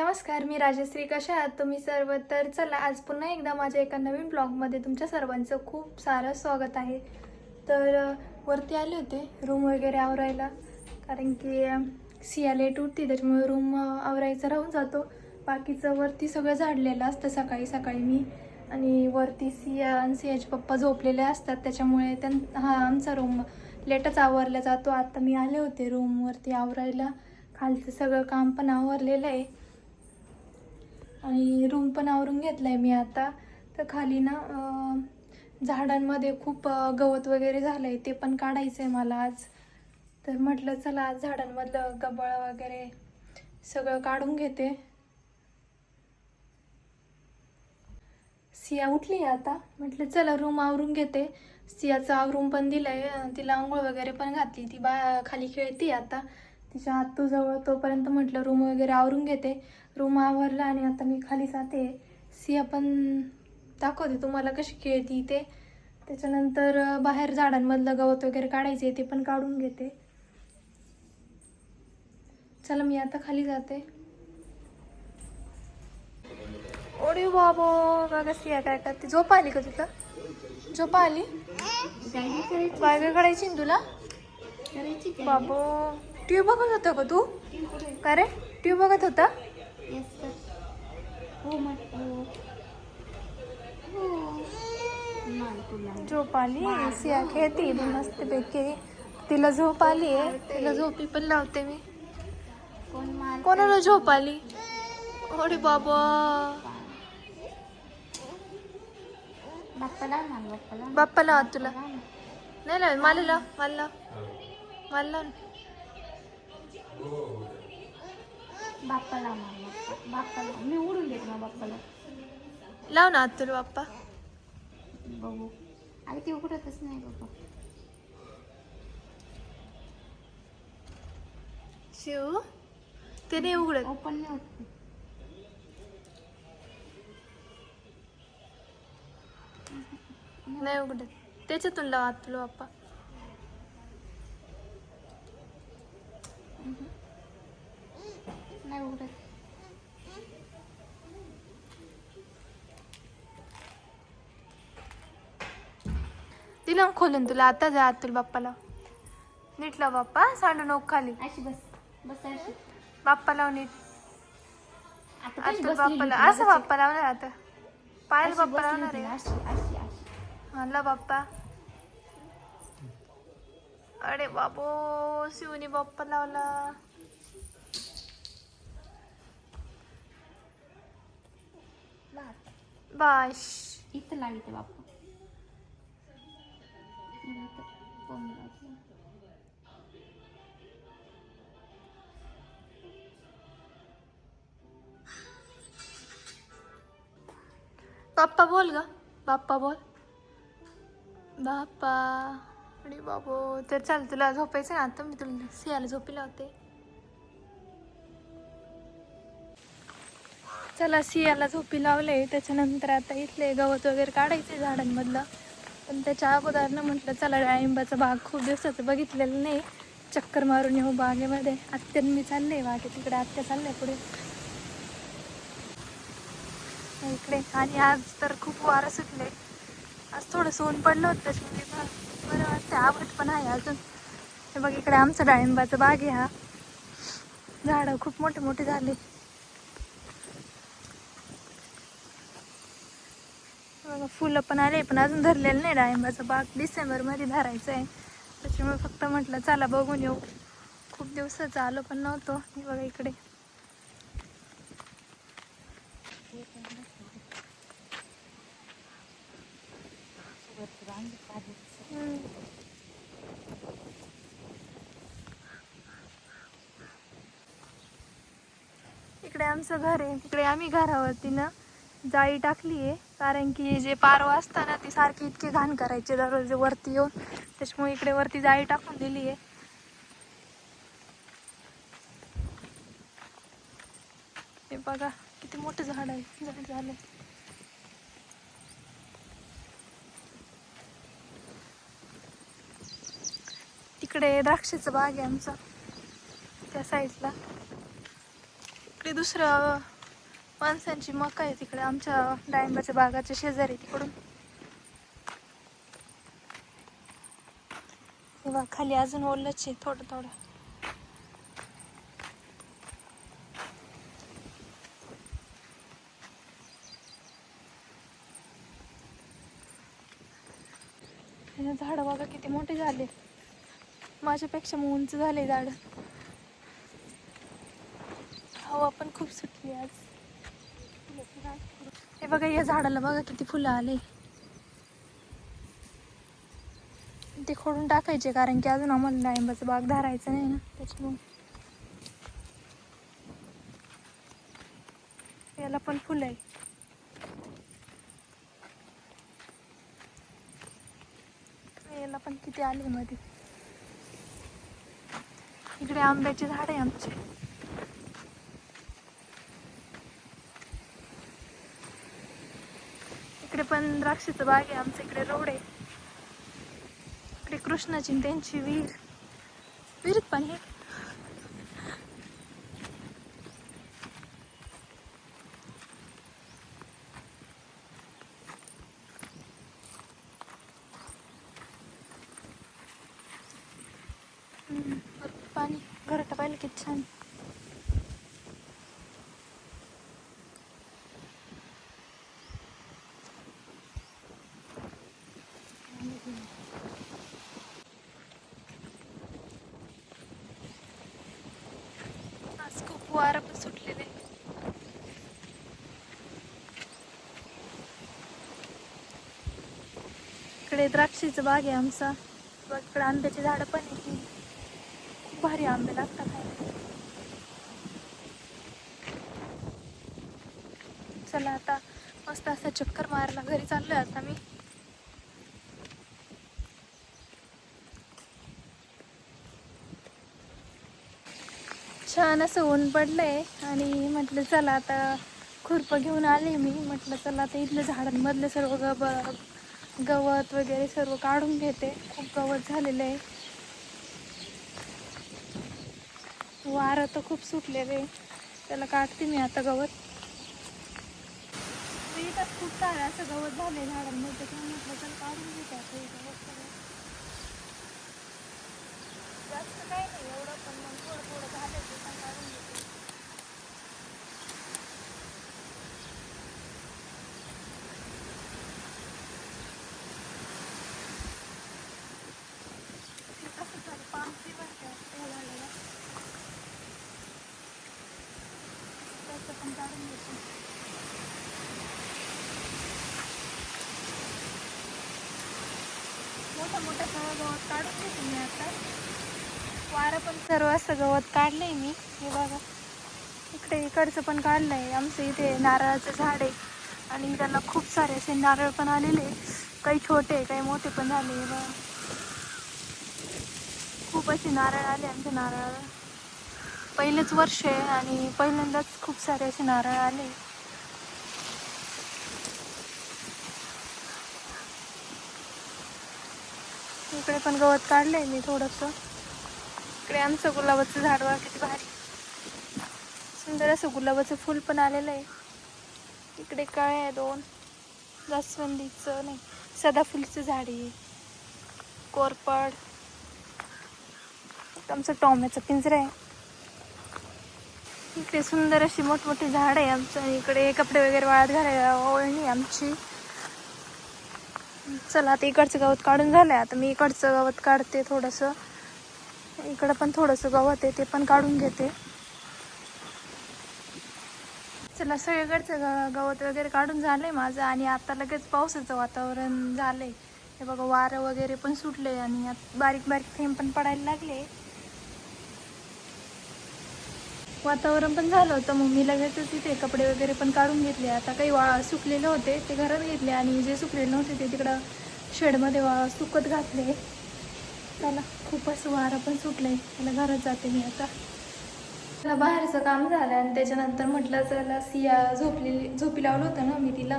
नमस्कार मी राजश्री. कशा आहात तुम्ही सर्व? तर चला आज पुन्हा एकदा माझ्या एका नवीन ब्लॉगमध्ये तुमच्या सर्वांचं खूप सारं स्वागत आहे. तर वरती आले होते रूम वगैरे आवरायला कारण की सिया लेट उठते त्याच्यामुळे रूम आवरायचा राहून जातो. बाकीचं वरती सगळं झाडलेलं असतं सकाळी सकाळी मी. आणि वरती सिया आणि सियाचे पप्पा झोपलेले असतात त्याच्यामुळे त्यां हा आमचा रूम लेटच आवरला जातो. आत्ता मी आले होते रूमवरती आवरायला. खालचं सगळं काम पण आवरलेलं आहे. आणि रूम पण आवरून घेतला आहे मी आता. तर खाली ना झाडांमध्ये खूप गवत वगैरे झालं आहे ते पण काढायचं आहे मला आज. तर म्हटलं चला आज झाडांमधलं गबळ वगैरे सगळं काढून घेते. सिया उठली आहे आता. म्हटलं चला रूम आवरून घेते. सियाचं आवरून पण दिलं आहे तिला आंघोळ वगैरे पण घातली. ती बा खाली खेळते आता. तिच्या आत्तूजवळ तोपर्यंत म्हटलं रूम वगैरे आवरून घेते. रूम आवरला आणि आता मी खाली जाते. सिया पण दाखवते तुम्हाला कशी खेळती ते. त्याच्यानंतर बाहेर झाडांमधलं गवत वगैरे काढायचे ते पण काढून घेते. चला मी आता खाली जाते. ओडी बाबो बघा सिया काय करते. झोप आली का तुला झोप आली? बायगा काढायची तुला? बाबो. टीव्ही बघत होता का तू? का रे? टीव्ही बघत होता? झोप आली? सिया खेळते मस्त पैकी तिला झोप आली आहे. तिला झोपी पण लावते मी. कोणाला झोप आली? अरे बाबा. बाप्पाला तुला. नाही लाव मला लाव मला लाव मला लाव ना. बाप्पाला मान बाप्पा बाप्पाला मी उडून देत ना बाप्पाला. लाव ना आत तुला बाप्पा. बघू. अरे ते उघडतच नाही बाप्पा. शिव ते नाही उघडत. ओपन नाही होत नाही उघडत. त्याच्यातून लाव आत तुला बाप्पा. नाही उघडत. दिलं खोलून तुला आता जा तुला बाप्पा लाव नीट लाव बाप्पा सांडू नको खाली. अशी बस बस अशी. बाप्पा लाव नीट. आता बाप्पाला असं बाप्पा लावणार आता. पायाला बाप्पा लावणार आहे. अशी अशी अशी. हा ला बाप्पा. अरे बाबो शिवनी बाप्पा लावला. बाप्पा इथं कोण लावतं? बाप्पा बोल ग बाप्पा बोल बाप्पा अरे बाबो तर चाल तुला झोपायचं ना आता मी तुला सियाला झोपी लावते चला सियाला झोपी लावले. त्याच्यानंतर आता इथले गवत वगैरे काढायचे झाडांमधलं. पण त्याच्या अगोदरनं म्हटलं चला डाळिंबाचा बाग खूप दिवसाचं बघितलेलं नाही. चक्कर मारून येऊ बागेमध्ये. आत्यान मी चालले बागे. तिकडे आत्या चालले पुढे. इकडे आणि आज तर खूप वारं सुटले. आज थोडंसं ऊन पडलं होतं त्याच्यामुळे बरं वाटतं आवड पण आहे अजून. हे बघ इकडे आमचं डाळिंबाचा बाग आहे हा. झाडं खूप मोठे मोठे झाले. बघा फुलं पण आले पण अजून धरलेलं नाही डाळिंबाचा बाग डिसेंबरमध्ये धरायचं आहे. त्याच्यामुळे फक्त म्हटलं चला बघून येऊ. खूप दिवसाचं आलो पण नव्हतो. हे बघा इकडे. इकडे आमचं घर आहे. तिकडे आम्ही घरावरती ना जाळी टाकली आहे. कारण की जे पारवा असताना ती सारखी इतकी घाण करायची दररोज वरती येऊन. त्याच्यामुळे इकडे वरती जाळी टाकून दिली आहे. हे बघा किती मोठं झाड आहे. झाड झालं. तिकडे द्राक्षाचं बाग आहे आमचा त्या साईडला इकडे दुसरं माणसांची मका आहे तिकडे. आमच्या डाळिंबाच्या बागाच्या शेजारी तिकडून. तेव्हा खाली अजून ओलच आहे थोडं थोडं. झाडं झाड बघा किती मोठे झाले. माझ्यापेक्षा मग उंच झाले झाड. हवा पण खूप सुटली आज. हे बघा या झाडाला बघा किती फुलं आले. ते खोडून टाकायचे कारण की अजून आम्हाला डाळिंबाचा बाग धारायचा नाही ना त्याच्यामुळे. याला पण फुलं आहे याला पण किती आले मध्ये इकडे आंब्याचे झाड आहे आमचे इकडे पण द्राक्षाचं बाग आहे आमच्या इकडे रोड आहे. इकडे कृष्णाची त्यांची विहीर. विहिरीत पण आहे. पाणी. घरात पाहिलं किती छान आज खूप वारं पण सुटलेले इकडे द्राक्षीचं बाग आहे आमचा. इकडे आंब्याची झाडं पण आहे की खूप भारी आंबे लागतात. चला आता मस्त असा चक्कर मारायला घरी चाललोय आता मी. छान असं ऊन पडलंय आणि म्हटलं चला आता खुरपं घेऊन आले मी. म्हटलं चला आता इथलं झाडांमधलं सर्व ग गवत वगैरे सर्व काढून घेते. खूप गवत झालेलं आहे. वारं तर खूप सुटलेलं आहे. त्याला काढते मी आता गवत. इथं खूप सारं असं गवत झालंय झाडांमध्ये त्याच्यामुळे म्हटलं तर काढून घेते आता गवत जास्त काही नाही एवढं पण मग थोडं थोडं झालंय ते पण काढून घेते ते कसं झालं पाम tree बरं का, ते झालेलं. त्याचं पण काढून घेते मोठं मोठा सगळं गवत काढून घेते मी आता. वारं पण सर्व असं गवत काढलंय मी. हे बघा. इकडे इकडचं पण काढलंय. आमचं इथे नारळाचं झाड आहे. आणि त्याला खूप सारे असे नारळ पण आलेले काही छोटे काही मोठे पण झाले हे बघा. खूप असे नारळ आले आमच्या नारळाला. पहिलेच वर्ष आहे आणि पहिल्यांदाच खूप सारे असे नारळ आले. इकडे पण गवत काढलंय मी थोडंसं. इकडे आमचं गुलाबाचं झाड वा किती भारी. सुंदर असं गुलाबाचं फुल पण आलेलं आहे. इकडे काय आहे दोन? जास्वंदीचं नाही सदाफुलीचं झाड आहे. कोरपड एक आमचं टॉम्याचं पिंजरं आहे. इकडे सुंदर अशी मोठमोठी झाड आहे आमचं. इकडे कपडे वगैरे वाळत घालायला ओळणी आमची. चला आता इकडचं गवत काढून झालंय. आता मी इकडचं गवत काढते थोडंसं. इकडं पण थोडंसं गवत आहे ते पण काढून घेते. चला सगळीकडचं ग गवत वगैरे काढून झालंय माझं आणि आता लगेच पावसाचं वातावरण झालंय. हे बघा वारं वगैरे पण सुटले आणि बारीक बारीक थेंब पण पडायला लागले. वातावरण पण झालं होतं. मग मी लगेचच तिथे कपडे वगैरे पण काढून घेतले. आता काही वा सुकलेले होते ते घरात घेतले आणि जे सुकलेले नव्हते ते तिकडं शेडमध्ये वा सुकत घातले. त्याला खूपच वारा वारं पण सुटलंय. त्याला घरात जाते मी आता. मला बाहेरचं काम झालं आणि त्याच्यानंतर म्हटलं चला सिया झोपलेली झोपी लावलं होतं ना मी तिला.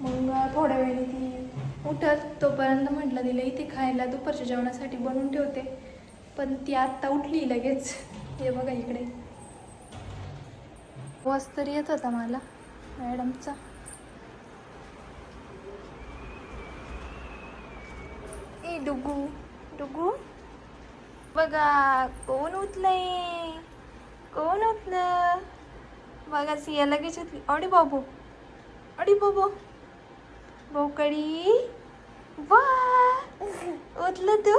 मग थोड्या वेळी ती उठत तोपर्यंत म्हटलं तिला इथे खायला दुपारच्या जेवणासाठी बनवून ठेवते. पण ती आत्ता उठली लगेच. हे बघा इकडे. वाज तरी येत होता मला मॅडमचा ए डुगू डुगू. बघा कोण उठलंय? कोण उतलं बघा सिया लगेच उठली. अडी बाबू अडी बाबू. बोकडी वा उठलं तू?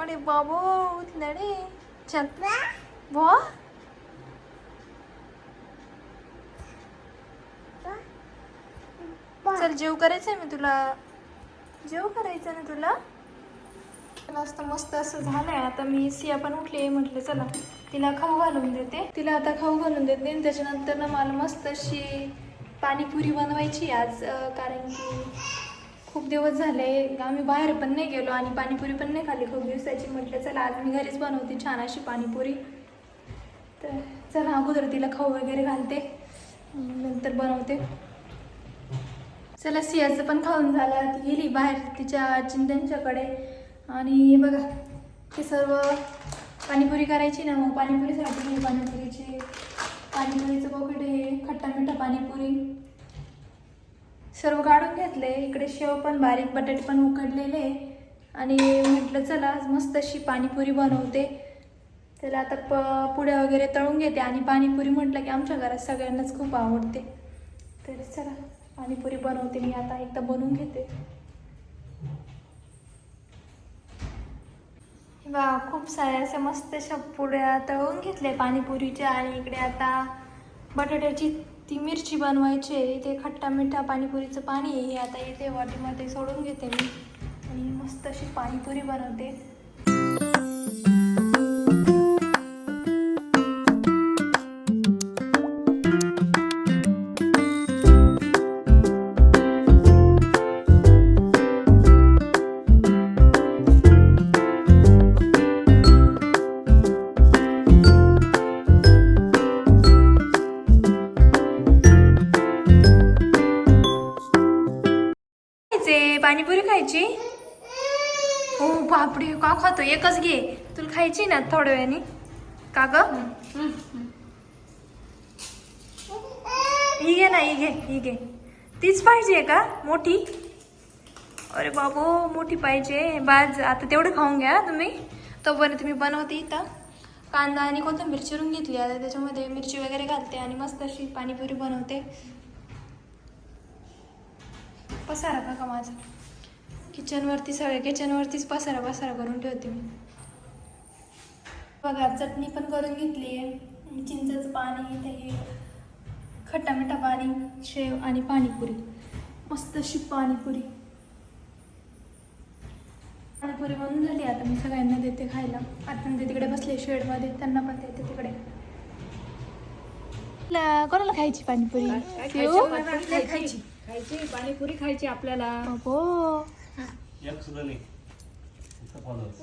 अडे बाबू उठलं रे. चल. वा. चल जेव करायचंय मी तुला. जेव करायचं ना तुला? मस्त मस्त असं झालंय. आता मी सिया पण उठली म्हटलं चला. तिला खाऊ घालून देते. तिला आता खाऊ घालून देते आणि त्याच्यानंतर ना मला मस्त अशी पाणीपुरी बनवायची आज कारण की खूप दिवस झाले आम्ही बाहेर पण नाही गेलो आणि पाणीपुरी पण नाही खाल्ली. खूप दिवसाची म्हटलं चला आज मी घरीच बनवते छान अशी पाणीपुरी. तर चला अगोदर तिला खाऊ वगैरे घालते. नंतर बनवते. चला सियाचं पण खाऊन झालं. ती गेली बाहेर तिच्या चिंतनच्याकडे आणि हे बघा ते सर्व पाणीपुरी करायची ना मग पाणीपुरीसाठी हे पाणीपुरीचे. पाणीपुरीचं पॉकेट हे खट्टा मिठा पाणीपुरी. सर्व काढून घेतले. इकडे शेव पण बारीक बटाटे पण उकडलेले. आणि म्हटलं चला आज मस्त अशी पाणीपुरी बनवते. त्याला आता प पुड्या वगैरे तळून घेते. आणि पाणीपुरी म्हटलं की आमच्या घरात सगळ्यांनाच खूप आवडते. तर चला. पाणीपुरी बनवते मी आता एकदा बनवून घेते. बा खूप साऱ्या अशा मस्त अशा पुड्या तळून घेतल्या पाणीपुरीच्या आणि इकडे आता बटाट्याची ती मिरची बनवायची आहे. इथे खट्टा मिठा पाणीपुरीचं पाणी आहे. हे आता इथे वाटीमध्ये सोडून घेते मी. आणि मस्त अशी पाणीपुरी बनवते. खातो एकच घे. तुला खायची ना थोड्या वेळाने. का ग? ही घे ना ही घे ही घे. तीच पाहिजे का? मोठी? अरे बाबू मोठी पाहिजे. बाज आता तेवढं खाऊन घ्या तुम्ही. तोपर्यंत तुम्ही बनवते इथं. कांदा आणि कोथिंबीर चिरून घेतली. आता त्याच्यामध्ये मिरची वगैरे घालते आणि मस्त अशी पाणीपुरी बनवते. पसारा का माझा. किचनवरती सगळे किचनवरतीच पसारा पसारा करून ठेवते मी. बघा चटणी पण करून घेतली आहे. चिंचेचं पाणी इथे हे खट्टा मिठा पाणी शेव आणि पाणीपुरी. मस्त अशी पाणीपुरी. पाणीपुरी बनून झाली. आता मी सगळ्यांना देते खायला. आता ते तिकडे बसले शेडमध्ये. त्यांना पण देते तिकडे. कोणाला खायची पाणीपुरी? शिव? खायची? खायची. पाणीपुरी खायची आपल्याला. बाबो एक सुद्धा नाही नुसतं फॉलोअर्स.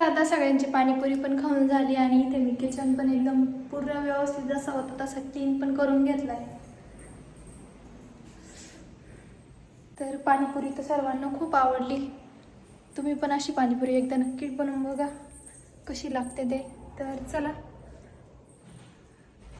आता सगळ्यांची पाणीपुरी पण खाऊन झाली आणि इथे मी किचन पण एकदम पूर्ण व्यवस्थित जसा होता तसा क्लीन पण करून घेतलाय. तर पाणीपुरी तर सर्वांना खूप आवडली. तुम्ही पण अशी पाणीपुरी एकदा नक्कीच बनवून बघा. कशी लागते ते. तर चला